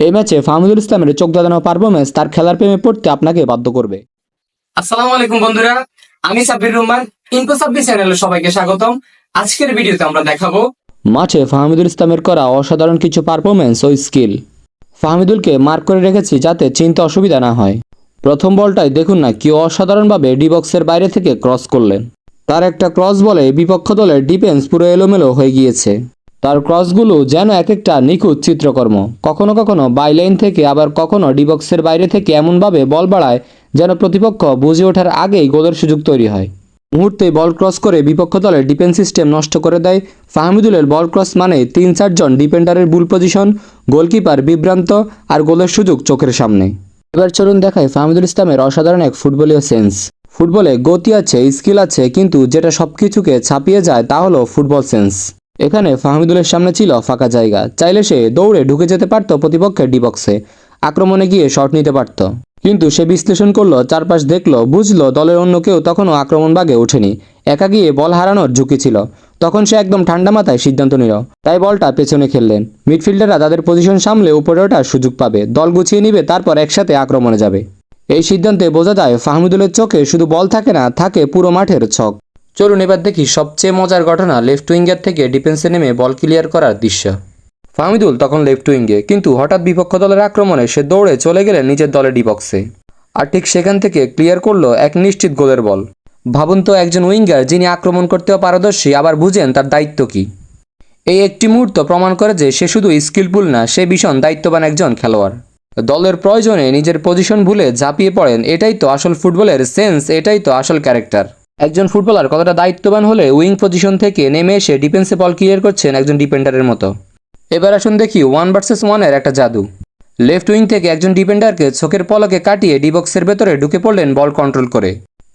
এই ম্যাচে ফাহমুদুল ইসলামের চোখ দাদানো পারফরমেন্স তার খেলার প্রেমে পড়তে আপনাকে বাধ্য করবে। আসসালামু আলাইকুম বন্ধুরা আমি সাব্বির রহমান ইনকো সাব্বির চ্যানেলে সবাইকে স্বাগতম। আজকের ভিডিওতে আমরা দেখাবো মাঠে ফাহমিদুল ইসলামের করা অসাধারণ কিছু পারফরমেন্স ও স্কিল ফাহমিদুলকে মার্ক করে রেখেছি যাতে চিনতে অসুবিধা না হয়। প্রথম বলটাই দেখুন না কি অসাধারণভাবে ডি বক্সের বাইরে থেকে ক্রস করলেন। তার একটা ক্রস বলে বিপক্ষ দলের ডিফেন্স পুরো এলোমেলো হয়ে গিয়েছে। তার ক্রসগুলো যেন এক একটা নিখুঁত চিত্রকর্ম। কখনো কখনো বাইলাইন থেকে, আবার কখনো ডিবক্সের বাইরে থেকে এমনভাবে বল বাড়ায় যেন প্রতিপক্ষ বুঝে ওঠার আগেই গোলের সুযোগ তৈরি হয়। মুহূর্তে বল ক্রস করে বিপক্ষ দলের ডিফেন্স সিস্টেম নষ্ট করে দেয়। ফাহমিদুলের বল ক্রস মানে তিন চারজন ডিফেন্ডারের বুল পজিশন, গোলকিপার বিভ্রান্ত আর গোলের সুযোগ চোখের সামনে। এবার চলুন দেখায় ফাহমিদুল ইসলামের অসাধারণ এক ফুটবলীয় সেন্স। ফুটবলে গতি আছে, স্কিল আছে, কিন্তু যেটা সব কিছুকে ছাপিয়ে যায় তা হলো ফুটবল সেন্স। এখানে ফাহমিদুলের সামনে ছিল ফাঁকা জায়গা। চাইলে সে দৌড়ে ঢুকে যেতে পারত প্রতিপক্ষের ডিবক্সে আক্রমণে গিয়ে শট নিতে পারত। কিন্তু সে বিশ্লেষণ করল, চারপাশ দেখল, বুঝলো দলের অন্য কেউ তখনও আক্রমণ বাগে ওঠেনি। একা গিয়ে বল হারানোর ঝুঁকি ছিল। তখন সে একদম ঠান্ডা মাথায় সিদ্ধান্ত নিল। তাই বলটা পেছনে খেললেন। মিডফিল্ডাররা তাদের পজিশন সামলে উপরে ওঠার সুযোগ পাবে। দল গুছিয়ে নিবে, তারপর একসাথে আক্রমণে যাবে। এই সিদ্ধান্তে বোঝা যায়, ফাহমিদুলের চোখে শুধু বল থাকে না, থাকে পুরো মাঠের ছক। চলুন এবার দেখি সবচেয়ে মজার ঘটনা লেফট উইঙ্গার থেকে ডিফেন্সে নেমে বল ক্লিয়ার করার দৃশ্য। ফাহমিদুল তখন লেফট উইঙ্গে, কিন্তু হঠাৎ বিপক্ষ দলের আক্রমণে সে দৌড়ে চলে গেলেন নিজের দলের ডিবক্সে। আর ঠিক সেখান থেকে ক্লিয়ার করল এক নিশ্চিত গোলের বল। ভাবুন তো একজন উইঙ্গার যিনি আক্রমণ করতেও পারদর্শী, আবার বুঝেন তার দায়িত্ব কী। এই একটি মুহূর্ত প্রমাণ করে যে সে শুধু স্কিলফুল না, সে ভীষণ দায়িত্ববান একজন খেলোয়াড়। দলের প্রয়োজনে নিজের পজিশন ভুলে ঝাঁপিয়ে পড়েন, এটাই তো আসল ফুটবলের সেন্স, এটাই তো আসল ক্যারেক্টার। একজন ফুটবলার কতটা দায়িত্ববান হলে উইং পজিশন থেকে নেমে এসে ডিফেন্সে বল ক্লিয়ার করছেন একজন ডিফেন্ডারের মতো। এবার আসুন দেখি ওয়ান ভার্সেস ওয়ানের একটা জাদু। লেফট উইং থেকে একজন ডিফেন্ডারকে চোখের পলকে কাটিয়ে ডিবক্সের ভেতরে ঢুকে পড়লেন বল কন্ট্রোল করে।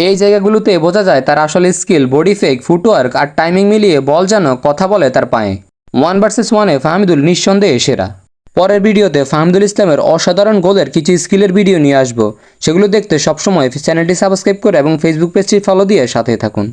এই জায়গাগুলোতে বোঝা যায় তার আসল স্কিল, বডি ফেক, ফুটওয়ার্ক আর টাইমিং মিলিয়ে বল যেন কথা বলে তার পায়ে। ওয়ান ভার্সেস ওয়ানে ফাহমিদুল নিঃসন্দেহে সেরা। পরের ভিডিওতে ফাহমদুল ইসলামের অসাধারণ গোলের কিছু স্কিলের ভিডিও নিয়ে আসব। সেগুলো দেখতে সবসময় চ্যানেলটি সাবস্ক্রাইব করে এবং ফেসবুক পেজটি ফলো দিয়ে সাথে থাকুন।